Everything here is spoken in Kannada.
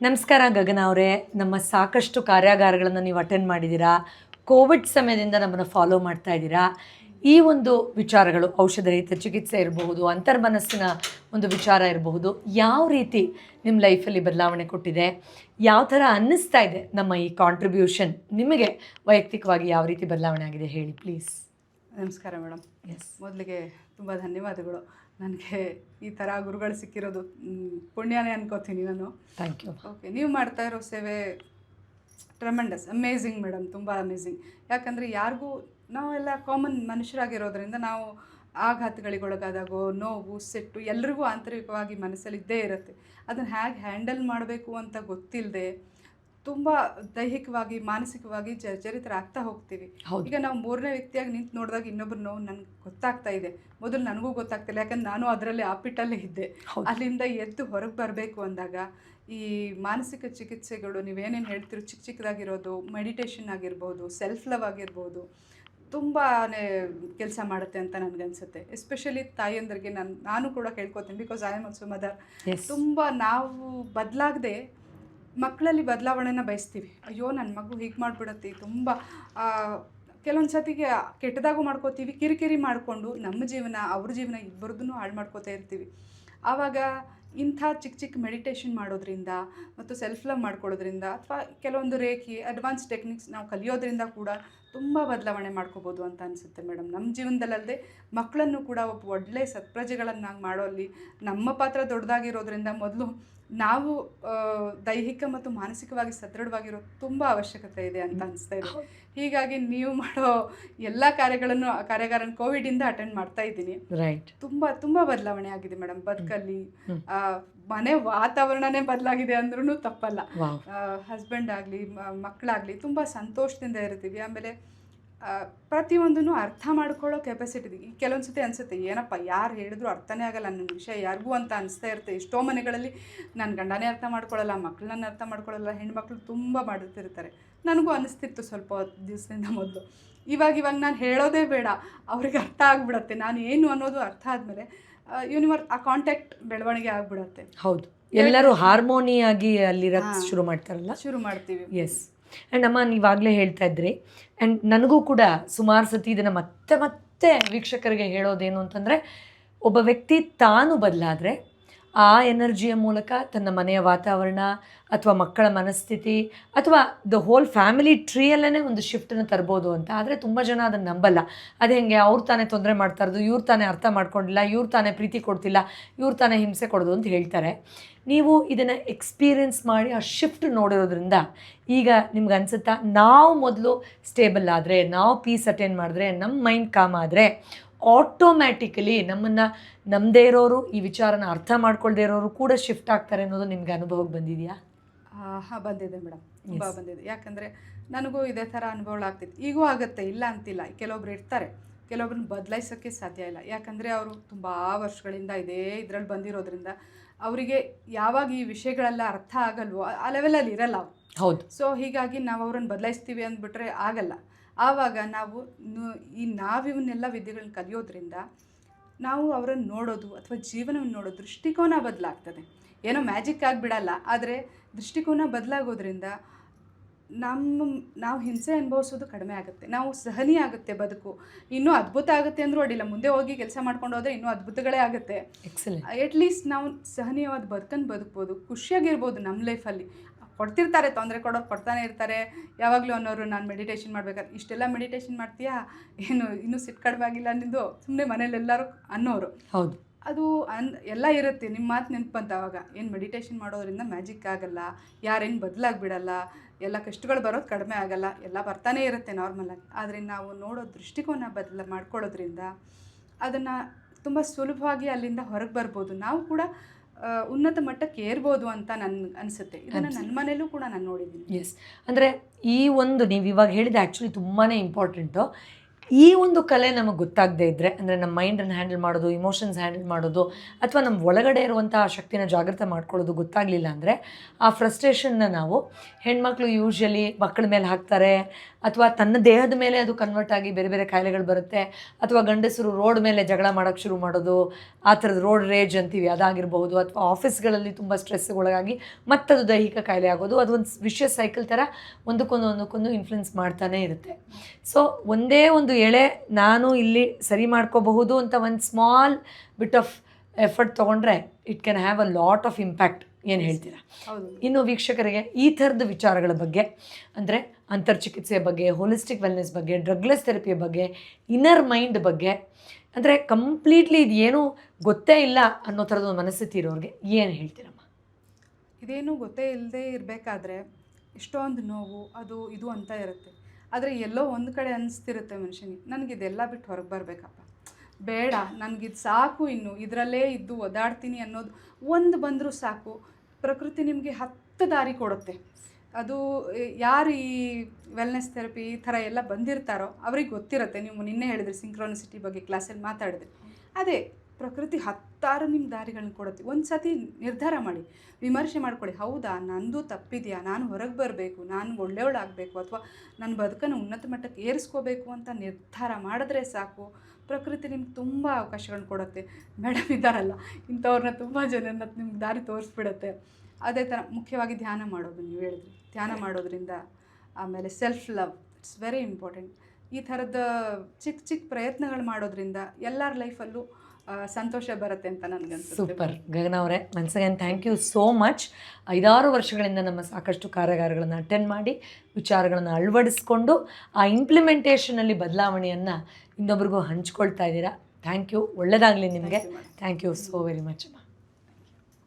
ನಮಸ್ಕಾರ ಗಗನ ಅವರೇ. ನಮ್ಮ ಸಾಕಷ್ಟು ಕಾರ್ಯಾಗಾರಗಳನ್ನು ನೀವು ಅಟೆಂಡ್ ಮಾಡಿದ್ದೀರಾ? ಕೋವಿಡ್ ಸಮಯದಿಂದ ನಮ್ಮನ್ನು ಫಾಲೋ ಮಾಡ್ತಾ ಇದ್ದೀರಾ? ಈ ಒಂದು ವಿಚಾರಗಳು ಔಷಧರಹಿತ ಚಿಕಿತ್ಸೆ ಇರಬಹುದು ಅಂತರ್ಮನಸ್ಸಿನ ಒಂದು ವಿಚಾರ ಇರಬಹುದು ಯಾವ ರೀತಿ ನಿಮ್ಮ ಲೈಫಲ್ಲಿ ಬದಲಾವಣೆ ಕೊಟ್ಟಿದೆ? ಯಾವ ಥರ ಅನ್ನಿಸ್ತಾ ಇದೆ ನಮ್ಮ ಈ ಕಾಂಟ್ರಿಬ್ಯೂಷನ್ ನಿಮಗೆ ವೈಯಕ್ತಿಕವಾಗಿ ಯಾವ ರೀತಿ ಬದಲಾವಣೆ ಆಗಿದೆ ಹೇಳಿ ಪ್ಲೀಸ್ ನಮಸ್ಕಾರ ಮೇಡಮ್ ಎಸ್ ಮೊದಲಿಗೆ ತುಂಬ ಧನ್ಯವಾದಗಳು. ನನಗೆ ಈ ಥರ ಗುರುಗಳು ಸಿಕ್ಕಿರೋದು ಪುಣ್ಯನೇ ಅನ್ಕೋತೀನಿ ನಾನು. ಥ್ಯಾಂಕ್ ಯು ಓಕೆ ನೀವು ಮಾಡ್ತಾ ಇರೋ ಸೇವೆ ಟ್ರಮೆಂಡಸ್ ಅಮೇಝಿಂಗ್ ಮೇಡಮ್ ತುಂಬ ಅಮೇಝಿಂಗ್ ಯಾಕಂದರೆ ಯಾರಿಗೂ ನಾವೆಲ್ಲ ಕಾಮನ್ ಮನುಷ್ಯರಾಗಿರೋದ್ರಿಂದ ನಾವು ಆಘಾತಗಳಿಗೊಳಗಾದಾಗೋ ನೋವು ಸಿಟ್ಟು ಎಲ್ರಿಗೂ ಆಂತರಿಕವಾಗಿ ಮನಸ್ಸಲ್ಲಿ ಇದ್ದೇ ಇರುತ್ತೆ. ಅದನ್ನು ಹೇಗೆ ಹ್ಯಾಂಡಲ್ ಮಾಡಬೇಕು ಅಂತ ಗೊತ್ತಿಲ್ಲದೆ ತುಂಬ ದೈಹಿಕವಾಗಿ ಮಾನಸಿಕವಾಗಿ ಜರ್ಜರಿತರಾಗ್ತಾ ಹೋಗ್ತೀವಿ. ಈಗ ನಾವು ಮೂರನೇ ವ್ಯಕ್ತಿಯಾಗಿ ನಿಂತು ನೋಡಿದಾಗ ಇನ್ನೊಬ್ರು ನೋವು ನನಗೆ ಗೊತ್ತಾಗ್ತಾ ಇದೆ. ಮೊದಲು ನನಗೂ ಗೊತ್ತಾಗ್ತಿಲ್ಲ ಯಾಕಂದ್ರೆ ನಾನು ಅದರಲ್ಲಿ ಆಪಿಟ್ಟಲ್ಲೇ ಇದ್ದೆ. ಅಲ್ಲಿಂದ ಎದ್ದು ಹೊರಗೆ ಬರಬೇಕು ಅಂದಾಗ ಈ ಮಾನಸಿಕ ಚಿಕಿತ್ಸೆಗಳು ನೀವೇನೇನು ಹೇಳ್ತಿರೋ ಚಿಕ್ಕ ಚಿಕ್ಕದಾಗಿರೋದು ಮೆಡಿಟೇಷನ್ ಆಗಿರ್ಬೋದು ಸೆಲ್ಫ್ ಲವ್ ಆಗಿರ್ಬೋದು ತುಂಬಾ ಕೆಲಸ ಮಾಡುತ್ತೆ ಅಂತ ನನಗನ್ಸುತ್ತೆ ಎಸ್ಪೆಷಲಿ ತಾಯಿಯಂದ್ರಿಗೆ ನಾನು ನಾನು ಕೂಡ ಕೇಳ್ಕೊತೀನಿ because I am also mother. ತುಂಬ ನಾವು ಬದಲಾಗದೆ ಮಕ್ಕಳಲ್ಲಿ ಬದಲಾವಣೆನ ಬಯಸ್ತೀವಿ. ಅಯ್ಯೋ ನನ್ನ ಮಗು ಹೀಗೆ ಮಾಡಿಬಿಡತ್ತೆ, ತುಂಬ ಕೆಲವೊಂದು ಸತಿಗೆ ಕೆಟ್ಟದಾಗೂ ಮಾಡ್ಕೋತೀವಿ, ಕಿರಿಕಿರಿ ಮಾಡಿಕೊಂಡು ನಮ್ಮ ಜೀವನ, ಅವ್ರ ಜೀವನ ಇಬ್ಬರದೂ ಹಾಳು ಮಾಡ್ಕೋತಾ ಇರ್ತೀವಿ. ಆವಾಗ ಇಂಥ ಚಿಕ್ಕ ಚಿಕ್ಕ ಮೆಡಿಟೇಷನ್ ಮಾಡೋದ್ರಿಂದ ಮತ್ತು ಸೆಲ್ಫ್ ಲವ್ ಮಾಡ್ಕೊಳ್ಳೋದ್ರಿಂದ ಅಥವಾ ಕೆಲವೊಂದು ರೇಖಿ ಅಡ್ವಾನ್ಸ್ ಟೆಕ್ನಿಕ್ಸ್ ನಾವು ಕಲಿಯೋದ್ರಿಂದ ಕೂಡ ತುಂಬ ಬದಲಾವಣೆ ಮಾಡ್ಕೋಬೋದು ಅಂತ ಅನಿಸುತ್ತೆ ಮೇಡಮ್. ನಮ್ಮ ಜೀವನದಲ್ಲದೆ ಮಕ್ಕಳನ್ನು ಕೂಡ ಒಬ್ಬ ಒಳ್ಳೆ ಸತ್ಪ್ರಜೆಗಳನ್ನಾಗಿ ಮಾಡೋಲ್ಲಿ ನಮ್ಮ ಪಾತ್ರ ದೊಡ್ಡದಾಗಿರೋದ್ರಿಂದ ಮೊದಲು ನಾವು ದೈಹಿಕ ಮತ್ತು ಮಾನಸಿಕವಾಗಿ ಸದೃಢವಾಗಿರೋ ತುಂಬ ಅವಶ್ಯಕತೆ ಇದೆ ಅಂತ ಅನಿಸ್ತಾ ಇದೆ. ಹೀಗಾಗಿ ನೀವು ಮಾಡೋ ಎಲ್ಲ ಕಾರ್ಯಗಳನ್ನು ಕಾರ್ಯಾಗಾರನ ಕೋವಿಡಿಂದ ಅಟೆಂಡ್ ಮಾಡ್ತಾ ಇದ್ದೀನಿ. ರೈಟ್ ತುಂಬ ತುಂಬ ಬದಲಾವಣೆ ಆಗಿದೆ ಮೇಡಮ್. ಬದುಕಲ್ಲಿ ಮನೆ ವಾತಾವರಣನೇ ಬದಲಾಗಿದೆ ಅಂದ್ರೂ ತಪ್ಪಲ್ಲ. ಹಸ್ಬೆಂಡ್ ಆಗಲಿ ಮಕ್ಕಳಾಗಲಿ ತುಂಬ ಸಂತೋಷದಿಂದ ಇರ್ತೀವಿ. ಆಮೇಲೆ ಪ್ರತಿಯೊಂದನ್ನು ಅರ್ಥ ಮಾಡ್ಕೊಳ್ಳೋ ಕೆಪಾಸಿಟಿ ಕೆಲವೊಂದು ಸತಿ ಅನಿಸುತ್ತೆ ಏನಪ್ಪ ಯಾರು ಹೇಳಿದ್ರು ಅರ್ಥನೇ ಆಗಲ್ಲ ನನ್ನ ವಿಷಯ ಯಾರಿಗೂ ಅಂತ ಅನಿಸ್ತಾ ಇರುತ್ತೆ. ಎಷ್ಟೋ ಮನೆಗಳಲ್ಲಿ ನನ್ನ ಗಂಡನೇ ಅರ್ಥ ಮಾಡ್ಕೊಳ್ಳಲ್ಲ ಮಕ್ಕಳನ್ನ ಅರ್ಥ ಮಾಡ್ಕೊಳ್ಳಲ್ಲ ಹೆಣ್ಮಕ್ಳು ತುಂಬ ಮಾಡುತ್ತಿರ್ತಾರೆ ನನಗೂ ಅನಿಸ್ತಿತ್ತು ಸ್ವಲ್ಪ ದಿವಸದಿಂದ ಮೊದಲು. ಇವಾಗ ಇವಾಗ ನಾನು ಹೇಳೋದೇ ಬೇಡ ಅವ್ರಿಗೆ ಅರ್ಥ ಆಗ್ಬಿಡತ್ತೆ. ನಾನು ಏನು ಅನ್ನೋದು ಅರ್ಥ ಆದಮೇಲೆ ಯೂನಿವರ್ ಆ ಕಾಂಟ್ಯಾಕ್ಟ್ ಬೆಳವಣಿಗೆ ಆಗ್ಬಿಡತ್ತೆ. ಹೌದು. ಎಲ್ಲರೂ ಹಾರ್ಮೋನಿಯಾಗಿ ಅಲ್ಲಿರಕ್ಕೆ. ಶುರು ಮಾಡ್ತಾರಲ್ಲ? ಶುರು ಮಾಡ್ತೀವಿ. ಎಸ್ ಆ್ಯಂಡ್ ಅಮ್ಮ ನೀವಾಗಲೇ ಹೇಳ್ತಾ ಇದ್ರಿ. ಆ್ಯಂಡ್ ನನಗೂ ಕೂಡ ಸುಮಾರು ಸತಿ ಇದನ್ನು ಮತ್ತೆ ಮತ್ತೆ ವೀಕ್ಷಕರಿಗೆ ಹೇಳೋದೇನು ಅಂತಂದರೆ ಒಬ್ಬ ವ್ಯಕ್ತಿ ತಾನು ಬದಲಾದರೆ ಆ ಎನರ್ಜಿಯ ಮೂಲಕ ತನ್ನ ಮನೆಯ ವಾತಾವರಣ ಅಥವಾ ಮಕ್ಕಳ ಮನಸ್ಥಿತಿ ಅಥವಾ ದ ಹೋಲ್ ಫ್ಯಾಮಿಲಿ ಟ್ರೀಯಲ್ಲೇ ಒಂದು ಶಿಫ್ಟನ್ನು ತರ್ಬೋದು ಅಂತ. ಆದರೆ ತುಂಬ ಜನ ಅದನ್ನು ನಂಬಲ್ಲ. ಅದು ಹೇಗೆ ಅವ್ರು ತಾನೇ ತೊಂದರೆ ಮಾಡ್ತಾ ಇರೋದು, ಇವ್ರು ತಾನೇ ಅರ್ಥ ಮಾಡ್ಕೊಂಡಿಲ್ಲ, ಇವ್ರು ತಾನೇ ಪ್ರೀತಿ ಕೊಡ್ತಿಲ್ಲ, ಇವ್ರು ತಾನೇ ಹಿಂಸೆ ಕೊಡೋದು ಅಂತ ಹೇಳ್ತಾರೆ. ನೀವು ಇದನ್ನು ಎಕ್ಸ್ಪೀರಿಯನ್ಸ್ ಮಾಡಿ ಆ ಶಿಫ್ಟ್ ನೋಡಿರೋದ್ರಿಂದ ಈಗ ನಿಮ್ಗೆ ಅನ್ಸುತ್ತಾ, ನಾವು ಮೊದಲು ಸ್ಟೇಬಲ್ ಆದರೆ, ನಾವು ಪೀಸ್ ಅಟೆಂಡ್ ಮಾಡಿದ್ರೆ ನಮ್ಮ ಮೈಂಡ್ ಕಾಮ್ ಆದರೆ ಆಟೋಮ್ಯಾಟಿಕಲಿ ನಮ್ಮನ್ನು ನಮ್ಮದೇ ಇರೋರು ಈ ವಿಚಾರನ ಅರ್ಥ ಮಾಡ್ಕೊಳ್ದೇ ಇರೋರು ಕೂಡ ಶಿಫ್ಟ್ ಆಗ್ತಾರೆ ಅನ್ನೋದು ನಿಮ್ಗೆ ಅನುಭವಕ್ಕೆ ಬಂದಿದೆಯಾ? ಹಾಂ ಬಂದಿದೆ ಮೇಡಮ್ ತುಂಬ ಬಂದಿದೆ. ಯಾಕಂದರೆ ನನಗೂ ಇದೇ ಥರ ಅನುಭವ ಆಗ್ತಿತ್ತು. ಈಗೂ ಆಗುತ್ತೆ ಇಲ್ಲ ಅಂತಿಲ್ಲ. ಕೆಲವೊಬ್ರು ಇರ್ತಾರೆ. ಕೆಲವೊಬ್ರನ್ನ ಬದಲಾಯಿಸೋಕ್ಕೆ ಸಾಧ್ಯ ಇಲ್ಲ. ಯಾಕಂದರೆ ಅವರು ತುಂಬ ವರ್ಷಗಳಿಂದ ಇದೇ ಇದರಲ್ಲಿ ಬಂದಿರೋದ್ರಿಂದ ಅವರಿಗೆ ಯಾವಾಗ ಈ ವಿಷಯಗಳೆಲ್ಲ ಅರ್ಥ ಆಗಲ್ವೋ ಆ- ಲೆವೆಲಲ್ಲಿ ಇರಲ್ಲ ಅವ್ರು. ಹೌದು. ಸೊ ಹೀಗಾಗಿ ನಾವು ಅವ್ರನ್ನ ಬದಲಾಯಿಸ್ತೀವಿ ಅಂದ್ಬಿಟ್ರೆ ಆಗಲ್ಲ. ಆವಾಗ ನಾವು ಈ ನಾವಿವನ್ನೆಲ್ಲ ವಿದ್ಯೆಗಳನ್ನ ಕಲಿಯೋದ್ರಿಂದ ನಾವು ಅವರನ್ನು ನೋಡೋದು ಅಥವಾ ಜೀವನವನ್ನು ನೋಡೋ ದೃಷ್ಟಿಕೋನ ಬದಲಾಗ್ತದೆ. ಏನೋ ಮ್ಯಾಜಿಕ್ ಆಗಿಬಿಡಲ್ಲ ಆದರೆ ದೃಷ್ಟಿಕೋನ ಬದಲಾಗೋದ್ರಿಂದ ನಮ್ಮ ನಾವು ಹಿಂಸೆ ಅನುಭವಿಸೋದು ಕಡಿಮೆ ಆಗುತ್ತೆ. ನಾವು ಸಹನಿ ಆಗುತ್ತೆ ಬದುಕು. ಇನ್ನೂ ಅದ್ಭುತ ಆಗುತ್ತೆ ಅಂದರೂ ಅಡ್ಡಿಲ್ಲ. ಮುಂದೆ ಹೋಗಿ ಕೆಲಸ ಮಾಡ್ಕೊಂಡು ಹೋದರೆ ಇನ್ನೂ ಅದ್ಭುತಗಳೇ ಆಗುತ್ತೆ. ಅಟ್ಲೀಸ್ಟ್ ನಾವು ಸಹನೀಯವಾದ ಬದುಕನ್ನು ಬದುಕ್ಬೋದು. ಖುಷಿಯಾಗಿರ್ಬೋದು ನಮ್ಮ ಲೈಫಲ್ಲಿ ಕೊಡ್ತಿರ್ತಾರೆ ತೊಂದರೆ ಕೊಡೋರು ಕೊಡ್ತಾನೆ ಇರ್ತಾರೆ. ಯಾವಾಗಲೂ ಅನ್ನೋರು ನಾನು ಮೆಡಿಟೇಷನ್ ಮಾಡ್ಬೇಕಾದ್ರೆ ಇಷ್ಟೆಲ್ಲ ಮೆಡಿಟೇಷನ್ ಮಾಡ್ತೀಯಾ? ಏನು ಇನ್ನೂ ಸಿಟ್ಟು ಕಡಿಮೆ ಆಗಿಲ್ಲ ನಿಂದು? ಸುಮ್ಮನೆ ಮನೇಲಿ ಎಲ್ಲರೂ ಅನ್ನೋರು. ಹೌದು. ಅದು ಅನ್ ಎಲ್ಲ ಇರುತ್ತೆ. ನಿಮ್ಮ ಮಾತು ನೆನಪು ಅಂತ ಅವಾಗ ಏನು ಮೆಡಿಟೇಷನ್ ಮಾಡೋದ್ರಿಂದ ಮ್ಯಾಜಿಕ್ ಆಗಲ್ಲ ಯಾರೇನು ಬದಲಾಗ್ಬಿಡಲ್ಲ ಎಲ್ಲ ಕಷ್ಟಗಳು ಬರೋದು ಕಡಿಮೆ ಆಗಲ್ಲ ಎಲ್ಲ ಬರ್ತಾನೆ ಇರುತ್ತೆ ನಾರ್ಮಲಾಗಿ ಆದರೆ ನಾವು ನೋಡೋ ದೃಷ್ಟಿಕೋನ ಬದಲ ಮಾಡ್ಕೊಳ್ಳೋದ್ರಿಂದ ಅದನ್ನು ತುಂಬ ಸುಲಭವಾಗಿ ಅಲ್ಲಿಂದ ಹೊರಗೆ ಬರ್ಬೋದು. ನಾವು ಕೂಡ ಉನ್ನತ ಮಟ್ಟಕ್ಕೆ ಏರ್ಬೋದು ಅಂತ ನನ್ ಅನಿಸುತ್ತೆ. ಇದನ್ನು ನನ್ನ ಮನೇಲೂ ಕೂಡ ನಾನು ನೋಡಿದ್ದೀನಿ. ಎಸ್ ಅಂದರೆ ಈ ಒಂದು ನೀವು ಇವಾಗ ಹೇಳಿದ ಆ್ಯಕ್ಚುಲಿ ತುಂಬಾ ಇಂಪಾರ್ಟೆಂಟು ಈ ಒಂದು ಕಲೆ ನಮಗೆ ಗೊತ್ತಾಗದೇ ಇದ್ದರೆ ಅಂದರೆ ನಮ್ಮ ಮೈಂಡನ್ನು ಹ್ಯಾಂಡಲ್ ಮಾಡೋದು ಇಮೋಷನ್ಸ್ ಹ್ಯಾಂಡಲ್ ಮಾಡೋದು, ಅಥವಾ ನಮ್ಮ ಒಳಗಡೆ ಇರುವಂತಹ ಶಕ್ತಿನ ಜಾಗೃತ ಮಾಡ್ಕೊಳ್ಳೋದು ಗೊತ್ತಾಗಲಿಲ್ಲ ಅಂದರೆ, ಆ ಫ್ರಸ್ಟ್ರೇಷನ್ನ ನಾವು ಹೆಣ್ಮಕ್ಳು ಯೂಶ್ವಲಿ ಮಕ್ಕಳ ಮೇಲೆ ಹಾಕ್ತಾರೆ, ಅಥವಾ ತನ್ನ ದೇಹದ ಮೇಲೆ ಅದು ಕನ್ವರ್ಟ್ ಆಗಿ ಬೇರೆ ಬೇರೆ ಕಾಯಿಲೆಗಳು ಬರುತ್ತೆ, ಅಥವಾ ಗಂಡಸರು ರೋಡ್ ಮೇಲೆ ಜಗಳ ಮಾಡೋಕ್ಕೆ ಶುರು ಮಾಡೋದು, ಆ ಥರದ ರೋಡ್ ರೇಜ್ ಅಂತೀವಿ ಅದಾಗಿರ್ಬೋದು ಅಥವಾ ಆಫೀಸ್ಗಳಲ್ಲಿ ತುಂಬ ಸ್ಟ್ರೆಸ್ಗೊಳಗಾಗಿ ಮತ್ತದು ದೈಹಿಕ ಕಾಯಿಲೆ ಆಗೋದು, ಅದು ಒಂದು ವಿಷಯ ಸೈಕಲ್ ಥರ ಒಂದಕ್ಕೊಂದು ಒಂದಕ್ಕೊಂದು ಇನ್ಫ್ಲುಯೆನ್ಸ್ ಮಾಡ್ತಾನೆ ಇರುತ್ತೆ. ಸೊ ಒಂದೇ ಒಂದು ಎಳೆ ನಾನು ಇಲ್ಲಿ ಸರಿ ಮಾಡ್ಕೋಬಹುದು ಅಂತ ಒಂದು ಸ್ಮಾಲ್ ಬಿಟ್ ಆಫ್ ಎಫರ್ಟ್ ತೊಗೊಂಡ್ರೆ it can have a lot of impact ಏನು ಹೇಳ್ತೀರಾ? ಹೌದು. ಇನ್ನು ವೀಕ್ಷಕರಿಗೆ ಈ ಥರದ ವಿಚಾರಗಳ ಬಗ್ಗೆ ಅಂದರೆ ಅಂತರ್ಚಿಕಿತ್ಸೆಯ ಬಗ್ಗೆ ಹೋಲಿಸ್ಟಿಕ್ ವೆಲ್ನೆಸ್ ಬಗ್ಗೆ ಡ್ರಗ್ಲೆಸ್ ಥೆರಪಿಯ ಬಗ್ಗೆ ಇನ್ನರ್ ಮೈಂಡ್ ಬಗ್ಗೆ ಅಂದರೆ ಕಂಪ್ಲೀಟ್ಲಿ ಇದು ಏನೂ ಗೊತ್ತೇ ಇಲ್ಲ ಅನ್ನೋ ಥರದ ಒಂದು ಮನಸ್ಥಿತಿ ಇರೋರಿಗೆ ಏನು ಹೇಳ್ತೀರಮ್ಮ? ಇದೇನು ಗೊತ್ತೇ ಇಲ್ಲದೆ ಇರಬೇಕಾದ್ರೆ ಇಷ್ಟೊಂದು ನೋವು ಅದು ಇದು ಅಂತ ಇರುತ್ತೆ. ಆದರೆ ಎಲ್ಲೋ ಒಂದು ಕಡೆ ಅನಿಸ್ತಿರುತ್ತೆ ಮನುಷ್ಯನಿಗೆ ನನಗಿದೆಲ್ಲ ಬಿಟ್ಟು ಹೊರಗೆ ಬರಬೇಕಪ್ಪ. ಬೇಡ ನನಗಿದು ಸಾಕು ಇನ್ನು. ಇದರಲ್ಲೇ ಇದ್ದು ಒದಾಡ್ತೀನಿ ಅನ್ನೋದು ಒಂದು ಬಂದರೂ ಸಾಕು. ಪ್ರಕೃತಿ ನಿಮಗೆ ಹತ್ತು ದಾರಿ ಕೊಡುತ್ತೆ. ಅದು ಯಾರು ಈ ವೆಲ್ನೆಸ್ ಥೆರಪಿ ಈ ಥರ ಎಲ್ಲ ಬಂದಿರ್ತಾರೋ ಅವ್ರಿಗೆ ಗೊತ್ತಿರುತ್ತೆ. ನೀವು ನಿನ್ನೆ ಹೇಳಿದ್ರಿ ಸಿಂಕ್ರೋನಿಸಿಟಿ ಬಗ್ಗೆ ಕ್ಲಾಸಲ್ಲಿ ಮಾತಾಡಿದ್ರಿ. ಅದೇ ಪ್ರಕೃತಿ ಹತ್ತಾರು ನಿಮ್ಮ ದಾರಿಗಳನ್ನ ಕೊಡುತ್ತೆ. ಒಂದು ಸತಿ ನಿರ್ಧಾರ ಮಾಡಿ, ವಿಮರ್ಶೆ ಮಾಡ್ಕೊಳ್ಳಿ ಹೌದಾ? ನಂದು ತಪ್ಪಿದೆಯಾ? ನಾನು ಹೊರಗೆ ಬರಬೇಕು, ನಾನು ಒಳ್ಳೆಯವಳಾಗಬೇಕು ಅಥವಾ ನನ್ನ ಬದುಕನ್ನು ಉನ್ನತ ಮಟ್ಟಕ್ಕೆ ಏರಿಸ್ಕೋಬೇಕು ಅಂತ ನಿರ್ಧಾರ ಮಾಡಿದ್ರೆ ಸಾಕು. ಪ್ರಕೃತಿ ನಿಮ್ಗೆ ತುಂಬ ಅವಕಾಶಗಳನ್ನ ಕೊಡುತ್ತೆ. ಮೇಡಮ್ ಇದ್ದಾರಲ್ಲ, ಇಂಥವ್ರನ್ನ ತುಂಬ ಜನರನ್ನ ನಿಮ್ಗೆ ದಾರಿ ತೋರಿಸ್ಬಿಡುತ್ತೆ. ಅದೇ ಥರ ಮುಖ್ಯವಾಗಿ ಧ್ಯಾನ ಮಾಡೋದು ನೀವು ಹೇಳಿದ್ರಿ. ಧ್ಯಾನ ಮಾಡೋದ್ರಿಂದ ಆಮೇಲೆ self love it's very important ಈ ಥರದ ಚಿಕ್ಕ ಚಿಕ್ಕ ಪ್ರಯತ್ನಗಳು ಮಾಡೋದ್ರಿಂದ ಎಲ್ಲರ ಲೈಫಲ್ಲೂ ಸಂತೋಷ ಬರುತ್ತೆ ಅಂತ ನನಗೆ ಸೂಪರ್. ಗಗನ ಅವರೇ once again thank you so much ಐದಾರು ವರ್ಷಗಳಿಂದ ನಮ್ಮ ಸಾಕಷ್ಟು ಕಾರ್ಯಾಗಾರಗಳನ್ನು ಅಟೆಂಡ್ ಮಾಡಿ ವಿಚಾರಗಳನ್ನು ಅಳವಡಿಸ್ಕೊಂಡು ಆ ಇಂಪ್ಲಿಮೆಂಟೇಷನಲ್ಲಿ ಬದಲಾವಣೆಯನ್ನು ಇನ್ನೊಬ್ರಿಗೂ ಹಂಚ್ಕೊಳ್ತಾ ಇದ್ದೀರಾ. ಥ್ಯಾಂಕ್ ಯು ಒಳ್ಳೆಯದಾಗಲಿ ನಿಮಗೆ. Thank you so very much ಅಮ್ಮ